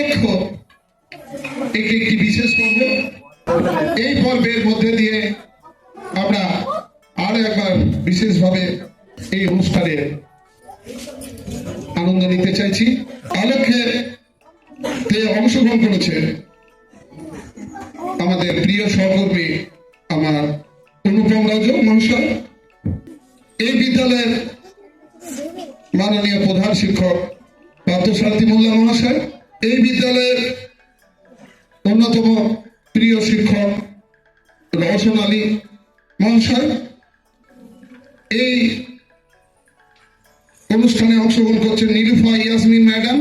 আলেখ্য একটি একটি বিশেষ পর্ব। এই পর্বের মধ্যে দিয়ে আমরা আরও একবার বিশেষভাবে এই অনুষ্ঠানের আনন্দ নিতে চাইছি। আলেখ্যে অংশগ্রহণ করেছে আমাদের প্রিয় সহকর্মী আমার অনুপম রাজ মহাশয়, এই বিদ্যালয়ের মাননীয় প্রধান শিক্ষক পার্থসারথী মোল্লা মহাশয় এই বিদ্যালয়ের অন্যতম প্রিয় শিক্ষক রওশন আলী মহাশয়। এই অনুষ্ঠানে অংশগ্রহণ করছেন নীলুফা ইয়াসমিন ম্যাডাম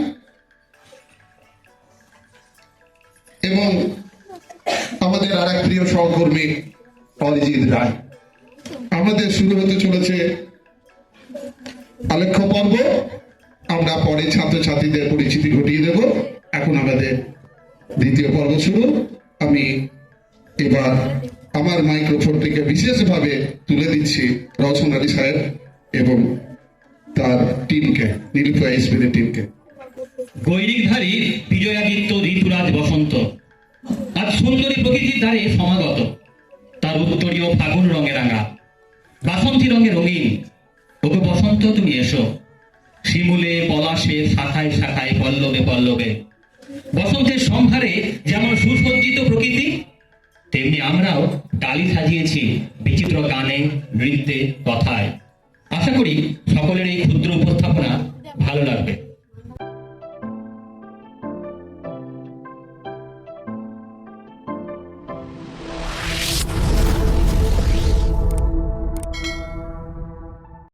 এবং আমাদের আর এক প্রিয় সহকর্মী অরিজিৎ রায়। আমাদের শুরু হতে চলেছে আলেখ্য পর্ব। আমরা পরে ছাত্রছাত্রীদের পরিচিতি ঘটিয়ে দেব। এখন আমাদের দ্বিতীয় পর্ব শুরু। আমি এবার আমার মাইক্রোফোনটিকে বিশেষভাবে তুলে দিচ্ছি রওশন আলী সাহেব এবং তার টিমকে নীলুফা এসপিদের টিমকে। গৈরিকধারী বিজয়াদিত্য ঋতুরাজ বসন্ত। আজ সুন্দরী প্রকৃতির ধারে সমাগত। তার উত্তরীয় ফাগুন রঙে রাঙা। বাসন্তী রঙে রঙিন। ওকে বসন্ত, তুমি এসো। শিমুলে, পলাশে শাখায় শাখায় পল্লবে পল্লবে। বসন্তের সম্ভারে যেমন সুসজ্জিত প্রকৃতি, তেমনি আমরাও ডালি সাজিয়েছি বিচিত্র গানে, নৃত্যে, কথায়। আশা করি সকলের